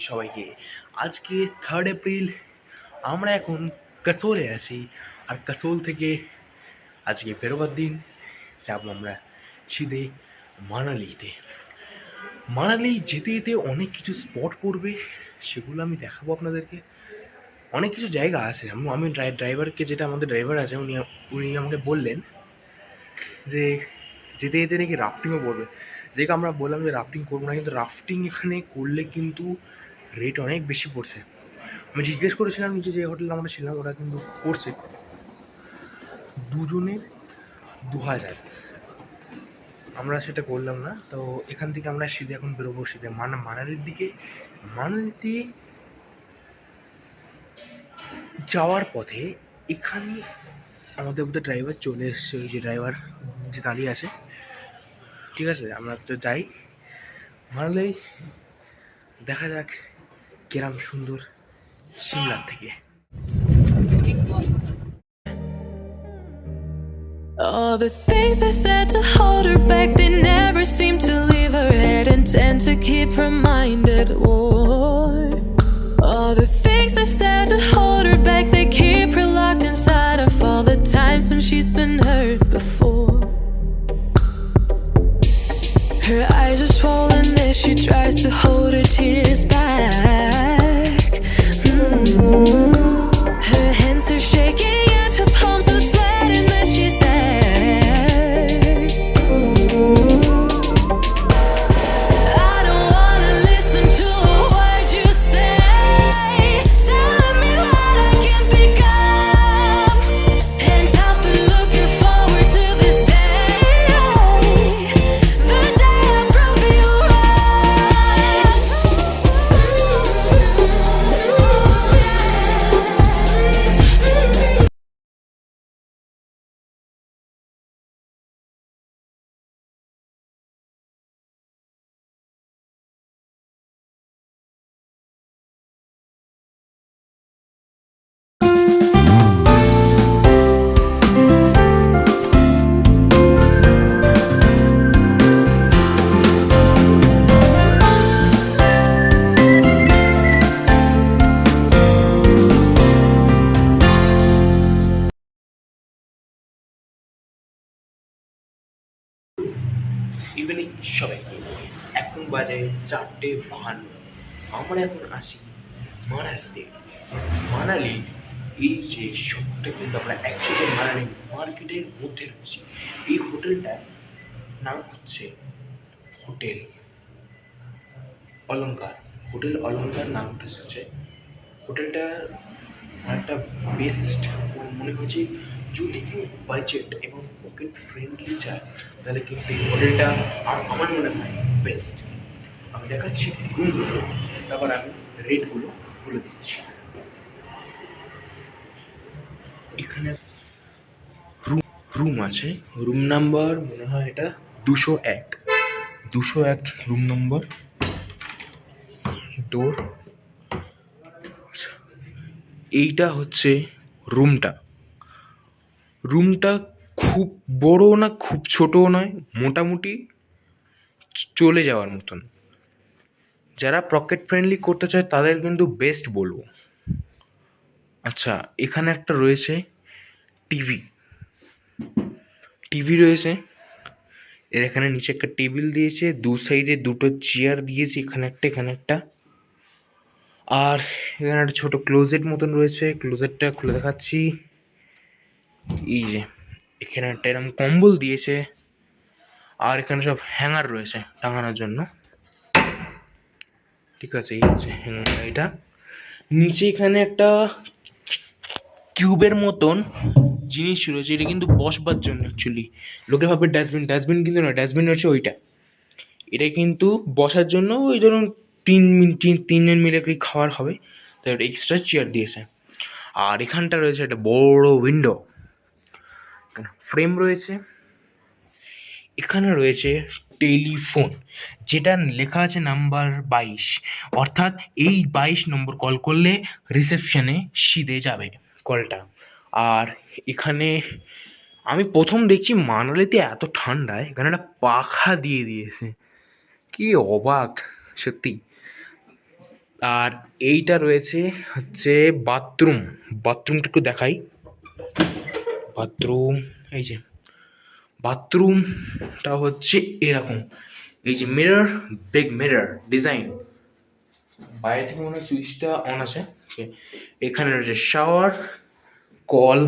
সবাইকে। আজকে third April আমরা এখন কাসোলে আছি। আর কাসোল থেকে আজকে বেরোবার দিন, যাব আমরা সিধে মানালিতে। মানালি যেতে যেতে অনেক কিছু স্পট পড়বে, সেগুলো আমি দেখাবো আপনাদেরকে। অনেক কিছু জায়গা আছে। আমি- আমি ড্রাই ড্রাইভারকে যেটা আমাদের ড্রাইভার আছে, উনি উনি আমাকে বললেন যে, যেতে যেতে নাকি রাফটিংও পড়বে। যেটা আমরা বললাম যে রাফটিং করব না, কিন্তু রাফটিং এখানে করলে কিন্তু রেট অনেক বেশি পড়ছে। আমি জিজ্ঞেস করেছিলাম নিচে যে হোটেল আমরা ছিলাম, ওরা কিন্তু পড়ছে দুজনের দু হাজার আমরা সেটা করলাম না। তো এখান থেকে আমরা সিধে এখন বেরোবো সিধে। মানা, মানালির দিকে। মানালিতে যাওয়ার পথে এখানে আমাদের মধ্যে ড্রাইভার চলে এসছে। ওই যে ড্রাইভার যে দাঁড়িয়ে আছে। ঠিক আছে, আমরা তো যাই। মানালি, দেখা যাক কেরাম সুন্দর সিমলার থেকে All the things they said to hold her back, they never seem to leave her head and tend to keep her mind at war. All the things they said to hold her back, they keep her locked inside of all the times when she's been hurt before. Her eyes are swollen as she tries to hold her tears back. Evening সবাই এখন বাজে চারটে বাহান্ন। আমরা এখন আসি মানালিতে। মানালি এই যে শহরটা কিন্তু আমরা অ্যাকচুয়ালি মানালি মার্কেটের মধ্যে রয়েছি। এই হোটেলটার নাম হচ্ছে হোটেল অলংকার হোটেল অলংকার নামটা হচ্ছে হোটেলটা একটা বেস্ট মনে হয়েছে যদি কেউ বাজেট এবং পকেট ফ্রেন্ডলি চায় তাহলে কিন্তু এই মডেলটা আম- আমার মনে হয় বেস্ট আমি দেখাচ্ছি রুমগুলো তারপর আমি রেটগুলো বলে দিচ্ছি। এখানে রুম রুম আছে রুম নাম্বার মনে হয় এটা দুশো এক। দুশো এক রুম নম্বর ডোর এইটা হচ্ছে রুমটা রুমটা খুব বড়ও না, খুব ছোটও নয়, মোটামুটি চলে যাওয়ার মতন। যারা পকেট ফ্রেন্ডলি করতে চায় তাদের কিন্তু বেস্ট বলব। আচ্ছা এখানে একটা রয়েছে টিভি। টিভি রয়েছে। এর এখানে নিচে একটা টেবিল দিয়েছে, দু সাইডে দুটো চেয়ার দিয়েছে, এখানে একটা এখানে একটা। আর এখানে একটা ছোটো ক্লোজেট মতন রয়েছে ক্লোজেটটা খুলে দেখাচ্ছি। এই যে, এখানে একটা এরকম কম্বল দিয়েছে, আর এখানে সব হ্যাঙ্গার রয়েছে টাঙানোর জন্য। ঠিক আছে, এই হচ্ছে হ্যাঙ্গার এটা। নিচে এখানে একটা কিউবের মতন জিনিস রয়েছে, এটা কিন্তু বসবার জন্য অ্যাকচুয়ালি লোকে ভাবে ডাস্টবিন ডাস্টবিন কিন্তু না ডাস্টবিন হচ্ছে ওইটা। এটা কিন্তু বসার জন্য ওই ধরুন তিন তিন- তিনজন মিলে খাওয়ার হবে। তাই এক্সট্রা চেয়ার দিয়েছে। আর এখানটা রয়েছে একটা বড় উইন্ডো ফ্রেম রয়েছে। এখানে রয়েছে টেলিফোন যেটা লেখা আছে নাম্বার বাইশ। অর্থাৎ এই বাইশ নম্বর কল করলে রিসেপশনে সিধে যাবে কলটা। আর এখানে আমি প্রথম দেখছি মানালিতে এত ঠান্ডায়, এখানে একটা পাখা দিয়ে দিয়েছে। কি অবাক, সত্যি। আর এইটা রয়েছে হচ্ছে বাথরুম, বাথরুমটা একটু দেখাই। বাথরুম, এই যে বাথরুমটা হচ্ছে এরকম। এই যে মিরর বিগ মিরর ডিজাইন বাইরে থেকে মনে হয় সুইচটা অন আছে। এখানে রয়েছে শাওয়ার কল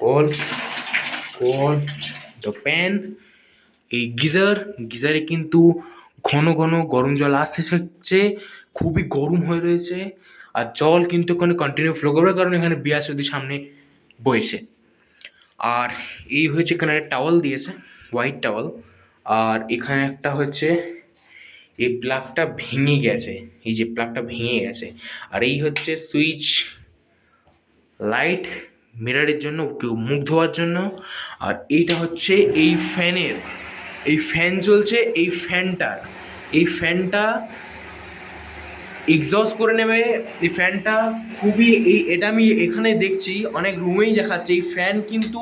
কল কল দ্য প্যান এই গিজার। গিজারে কিন্তু ঘন ঘন গরম জল আসতে থাকছে খুবই গরম হয়ে রয়েছে। আর জল কিন্তু ওখানে কন্টিনিউ ফ্লো করবে, কারণ এখানে বিয়াস যদি সামনে বইছে। আর এই হয়েছে এখানে টাওয়াল দিয়েছে হোয়াইট টাওয়াল আর এখানে একটা হচ্ছে এই প্লাগটা ভেঙে গেছে, এই যে প্লাগটা ভেঙে গেছে, আর এই হচ্ছে সুইচ লাইট মিরারের জন্য কেউ মুখ ধোয়ার জন্য, আর এইটা হচ্ছে এই ফ্যানের এই ফ্যান চলছে এই ফ্যানটার এই ফ্যানটা এক্সস্ট করে নেবে। এই ফ্যানটা খুবই এই এটা আমি এখানে দেখছি, অনেক রুমেই দেখাচ্ছে। এই ফ্যান কিন্তু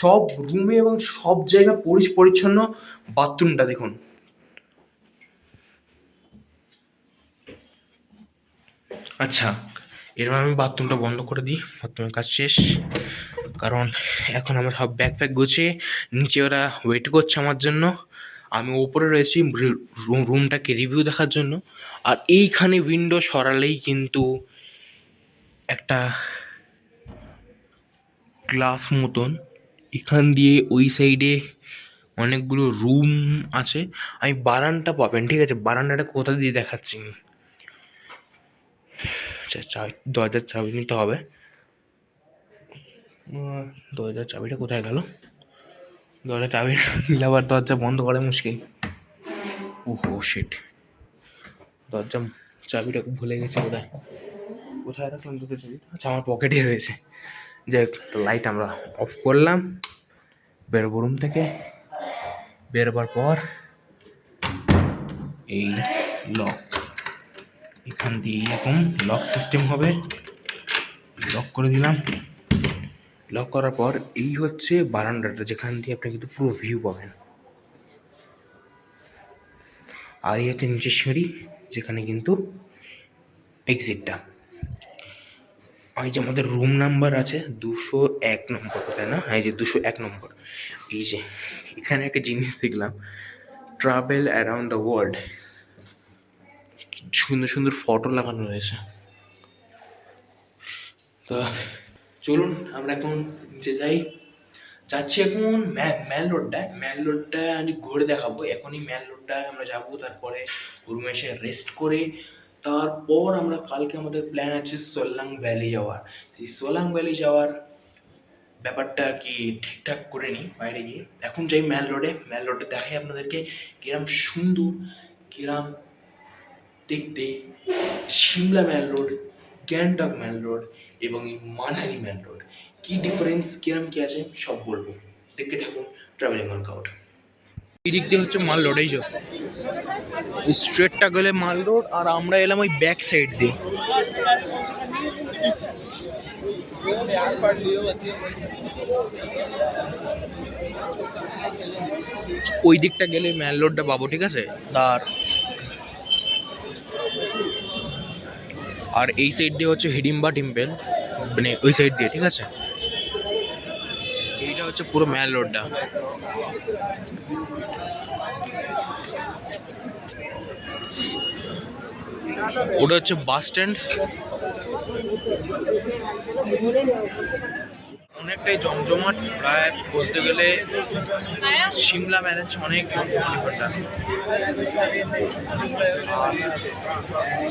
সব রুমে এবং সব জায়গা পরিষ্কার পরিচ্ছন্ন বাথরুমটা দেখুন। আচ্ছা এরপর আমি বাথরুমটা বন্ধ করে দিই। বাথরুমের কাজ শেষ। কারণ এখন আমার সব ব্যাগ ফ্যাগ গুছিয়ে, নিচে ওরা ওয়েট করছে আমার জন্য। আমি ওপরে রয়েছি রুমটাকে রিভিউ দেখার জন্য। আর এইখানে উইন্ডো সরালেই কিন্তু একটা গ্লাস মতন এখান দিয়ে ওই সাইডে অনেকগুলো রুম আছে। আমি বারান্দা পাবেন, ঠিক আছে? বারান্দাটা কোথা দিয়ে দেখাচ্ছি? আচ্ছা চাবি দরজার চাবি নিতে হবে। দরজার চাবিটা কোথায় গেল? দরজার চাবি নিলে আবার দরজা বন্ধ করা মুশকিল। ওহো শিট দরজা চাবিটা ভুলে গেছি কোথায় কোথায় রাখলাম দুটো চাবি? আচ্ছা আমার পকেটে রয়েছে। যে লাইট আমরা অফ করলাম। বেরোবো রুম থেকে। বেরোবার পর এই লক এখান দিয়ে এরকম লক সিস্টেম হবে। লক করে দিলাম। লক করার পর এই হচ্ছে বারান্দাটা যেখান দিয়ে আপনি কিন্তু পুরো ভিউ পাবেন। আর এই হচ্ছে নিচের সিঁড়ি, যেখানে কিন্তু এক্সিটটা এই যে আমাদের রুম নাম্বার আছে, দুশো এক নম্বর, তাই না? এই যে দুশো এক নম্বর। এই যে এখানে একটা জিনিস দেখলাম ট্রাভেল অ্যারাউন্ড দ্য ওয়ার্ল্ড সুন্দর সুন্দর ফটো লাগানো রয়েছে। তো চলুন, আমরা এখন নিচে যাই। যাচ্ছি এখন ম্যাল রোডটায় ম্যাল রোডটায় আমি ঘুরে দেখাবো। এখনই ম্যাল রোডটায় আমরা যাব, তারপরে রুমে এসে রেস্ট করে, তারপর আমরা কালকে আমাদের প্ল্যান আছে সোলাং ভ্যালি যাওয়ার। সেই সোলাং ভ্যালি যাওয়ার ব্যাপারটা কি ঠিকঠাক করে নিই বাইরে গিয়ে। এখন যাই ম্যাল রোডে। ম্যাল রোডে দেখাই আপনাদেরকে কিরম সুন্দর, কিরম দেখতে। Shimla mall road, Gangtok mall road এবং এই মানালি ম্যাল রোড কি ডিফারেন্স কিরম কি আছে, সব বলব। দেখতে থাকুন ট্রাভেলিং ওয়ার্কআউট এই দিক দিয়ে হচ্ছে মাল রোড এই যে স্ট্রেটটা গেলে মাল রোড আর আমরা এলাম ওই ব্যাক সাইড দিয়ে। ওই দিকটা গেলে ম্যাল রোডটা পাবো, ঠিক আছে? আর আর এই সাইড দিয়ে হচ্ছে হিডিম্বা টেম্পল মানে ওই সাইড দিয়ে, ঠিক আছে? এইটা হচ্ছে পুরো ম্যাল রোডটা ওটা হচ্ছে বাস স্ট্যান্ড অনেকটাই জমজমাট। প্রায় বলতে গেলে সিমলা ম্যানেজ অনেক জমজমাট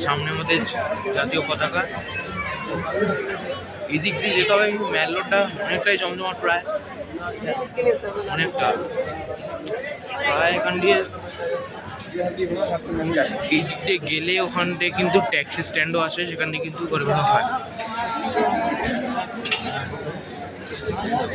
সামনে আমাদের জাতীয় পতাকা। এদিক দিয়ে যেতে হবে ম্যালোটা অনেকটাই জমজমাট প্রায়। অনেকটা। প্রায় এখান দিয়ে এই দিক দিয়ে গেলে ওখান থেকে কিন্তু ট্যাক্সি স্ট্যান্ডও সেখান থেকে কিন্তু করে হয়।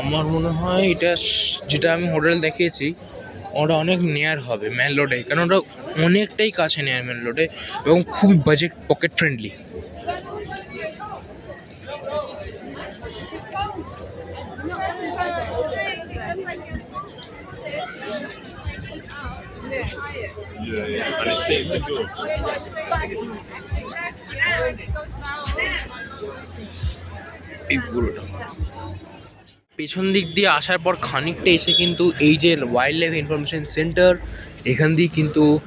আমার মনে হয় এটা যেটা আমি হোটেল দেখিয়েছি ওটা অনেক নেয়ার হবে মেন রোডে কারণ ওটা অনেকটাই কাছে নেয়ার মেন রোডে এবং খুবই বাজেট পকেট ফ্রেন্ডলি এই পুরোটা। পেছন দিক দিয়ে আসার পর খানিকটা এসে কিন্তু এই যে ওয়াইল্ড লাইফ ইনফরমেশন সেন্টার এখান দিয়ে কিন্তু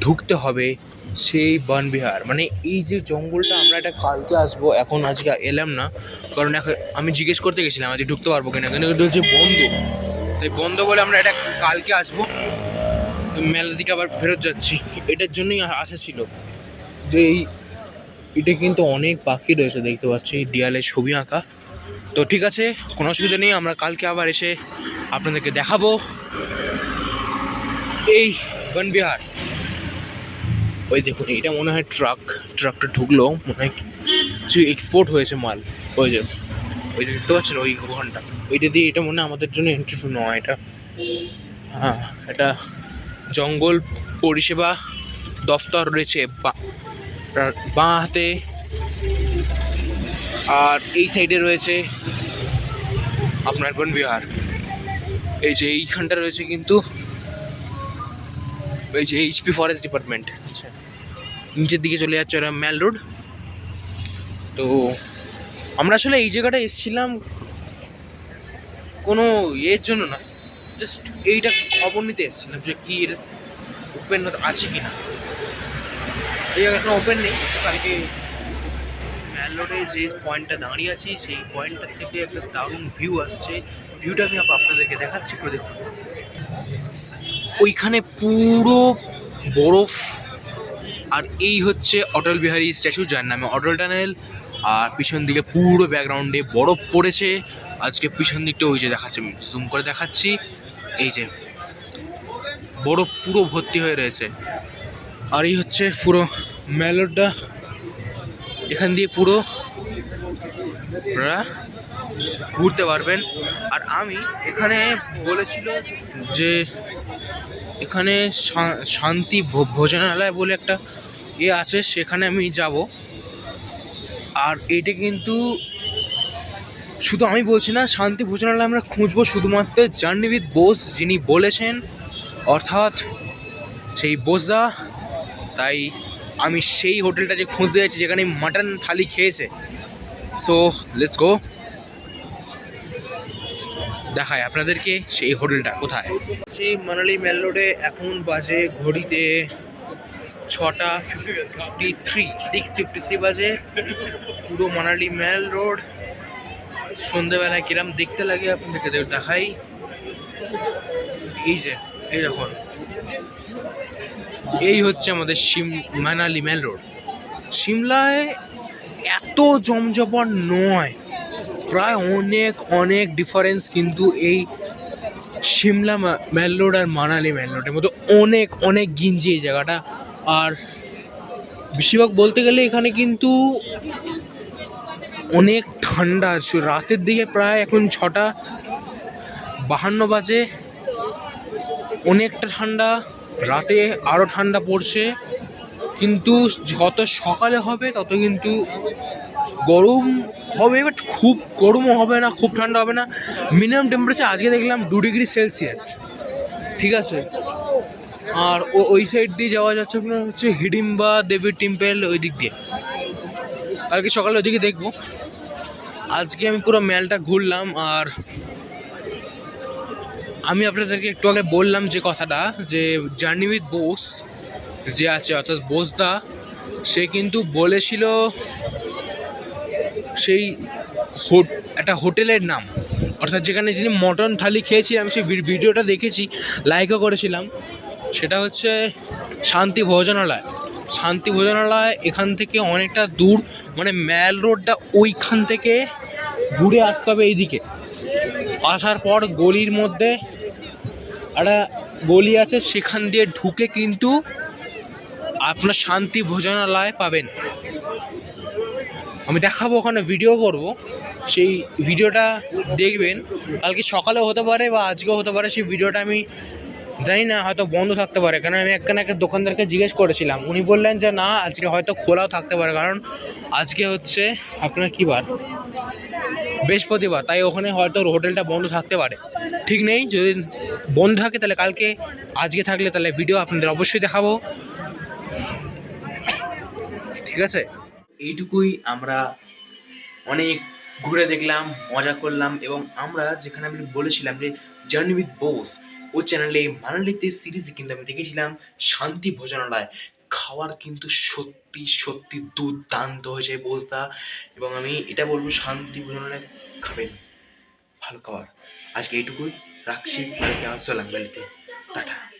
ঢুকতে হবে সেই বনবিহার। মানে এই যে জঙ্গলটা আমরা এটা কালকে আসব, এখন আজকে এলাম না, কারণ এখন আমি জিজ্ঞেস করতে গেছিলাম আজকে ঢুকতে পারব কিনা, কিন্তু এটা হচ্ছে বন্ধ। তাই বন্ধ বলে আমরা এটা কালকে আসব। মেলার দিকে আবার ফেরত যাচ্ছি। এটার জন্যই আ- আসা ছিল যে এই এটা কিন্তু অনেক পাখি রয়েছে, দেখতে পাচ্ছি, দেয়ালে ছবি আঁকা। তো ঠিক আছে, কোনো অসুবিধা নেই, আমরা কালকে আবার এসে আপনাদেরকে দেখাবো এই বনবিহার। ওই দেখুন এটা মনে হয় ট্রাক, ট্রাকটা ঢুকলো, মনে হয় কিছু এক্সপোর্ট হয়েছে মাল। ওই যে ওই যে দেখতে পাচ্ছেন, ওই ঘণ্টা ওইটা দিয়ে এটা মনে হয় আমাদের জন্য এন্ট্রি ফি নয় এটা। হ্যাঁ এটা জঙ্গল পরিষেবা দফতর রয়েছে বা- রা- বাঁ হাতে আর এই সাইডে রয়েছে আপনার বনবিহার এই যে এইখানটা রয়েছে কিন্তু এই যে এইচপি ফরেস্ট ডিপার্টমেন্ট আচ্ছা নিচের দিকে চলে যাচ্ছে ওরা ম্যাল রোড তো আমরা আসলে এই জায়গাটা এসেছিলাম কোনো ইয়ের জন্য না জাস্ট এইটা খবর নিতে এসেছিলাম যে কি এর ওপেন আছে কি না এই জায়গা ওপেন নেই কালকে রোডে যে পয়েন্টটা দাঁড়িয়ে আছি, সেই পয়েন্টটা থেকে একটা দারুণ ভিউ আসছে। ভিউটা আমি আপ- আপনাদেরকে দেখাচ্ছি, একটু দেখুন। ওইখানে পুরো বরফ, আর এই হচ্ছে অটল বিহারী স্ট্যাচু, যার নামে অটল টানেল। আর পিছন দিকে পুরো ব্যাকগ্রাউন্ডে বরফ পড়েছে। আজকে পিছন দিকটা ওই যে দেখাচ্ছে জুম করে দেখাচ্ছি। এই যে, বরফ পুরো ভর্তি হয়ে রয়েছে। আর এই হচ্ছে পুরো ম্যালোডটা এখান দিয়ে পুরো আপনারা ঘুরতে পারবেন। আর আমি এখানে বলেছিল যে এখানে শান্তি ভোজনালয় বলে একটা ইয়ে আছে, সেখানে আমি যাব। আর এটা কিন্তু শুধু আমি বলছি না, শান্তি ভোজনালয় আমরা খুঁজবো শুধুমাত্র জার্নি উইথ বোস যিনি বলেছেন, অর্থাৎ সেই বোসদা তাই আমি সেই হোটেলটা যে খুঁজতে যাচ্ছি যেখানে মাটন থালি খেয়েছে। সো লেটস গো দেখায় আপনাদেরকে সেই হোটেলটা কোথায়। সেই মানালি মেল রোডে এখন বাজে ঘড়িতে ছটা fifty three six fifty three বাজে। পুরো মানালি মেল রোড। সন্ধ্যেবেলায় কিরম দেখতে লাগে আপনাদেরকে দেখাই। এই যে, এই দেখুন। এই হচ্ছে আমাদের সিম মানালি মেল রোড। সিমলায় এত জমজমাট নয়। প্রায় অনেক অনেক ডিফারেন্স কিন্তু এই সিমলা মেল রোড আর মানালি মেল রোডের মধ্যে অনেক অনেক গিঞ্জি এই জায়গাটা। আর বেশিরভাগ বলতে গেলে এখানে কিন্তু অনেক ঠান্ডা আছে। রাতের দিকে প্রায় এখন ছটা বাহান্ন বাজে। অনেকটা ঠান্ডা। রাতে আরও ঠান্ডা পড়ছে, কিন্তু যত সকালে হবে, তত কিন্তু গরম হবে বাট খুব গরমও হবে না, খুব ঠান্ডা হবে না। মিনিমাম টেম্পারেচার আজকে দেখলাম দু ডিগ্রি সেলসিয়াস ঠিক আছে? আর ওই সাইড দিয়ে যাওয়া যাচ্ছে আপনার হচ্ছে হিডিম্বা দেবীর টেম্পেল ওই দিক দিয়ে। কালকে সকালে ওইদিকে দেখব। আজকে আমি পুরো মেলটা ঘুরলাম, আর আমি আপনাদেরকে একটু আগে বললাম যে কথাটা, যে জার্নি উইথ বোস যে আছে, অর্থাৎ বোসদা সে কিন্তু বলেছিল সেই হোট একটা হোটেলের নাম। অর্থাৎ যেখানে যিনি মটন থালি খেয়েছিলাম সেই ভিডিওটা দেখেছি লাইকও করেছিলাম। সেটা হচ্ছে শান্তি ভোজনালয়। শান্তি ভোজনালয় এখান থেকে অনেকটা দূর মানে ম্যাল রোডটা ওইখান থেকে ঘুরে আসতে হবে এইদিকে। আসার পর গলির মধ্যে একটা গলি আছে, সেখান দিয়ে ঢুকে কিন্তু আপনার শান্তি ভোজনালয় পাবেন। আমি দেখাবো ওখানে ভিডিও করব। সেই ভিডিওটা দেখবেন। কালকে সকালে হতে পারে বা আজকেও হতে পারে, সেই ভিডিওটা আমি জানি না, হয়তো বন্ধ থাকতে পারে। কারণ আমি একখানে একটা দোকানদারকে জিজ্ঞেস করেছিলাম। উনি বললেন যে, না, আজকে হয়তো খোলাও থাকতে পারে। কারণ আজকে হচ্ছে আপনার কী বার? বৃহস্পতিবার। তাই ওখানে হয়তো হোটেলটা বন্ধ থাকতে পারে। ঠিক নেই, যদি বন্ধ থাকে, তাহলে কালকে, আজকে থাকলে তাহলে ভিডিও আপনাদের অবশ্যই দেখাবো। ঠিক আছে? এইটুকুই আমরা অনেক ঘুরে দেখলাম, মজা করলাম এবং আমরা যেখানে আমি বলেছিলাম যে জার্নি উইথ বোস ওই চ্যানেলে মানালিতে সিরিজে কিন্তু আমি দেখেছিলাম, শান্তি ভোজনালয়। খাওয়ার কিন্তু সত্যি সত্যি দুর্দান্ত হয়েছে বোঝদা। এবং আমি এটা বলব, শান্তি ভোজনালয় খাবেন। ভালো খাবার। আজকে এইটুকুই। রাখছি। আসলাম বাড়িতে। টাটা।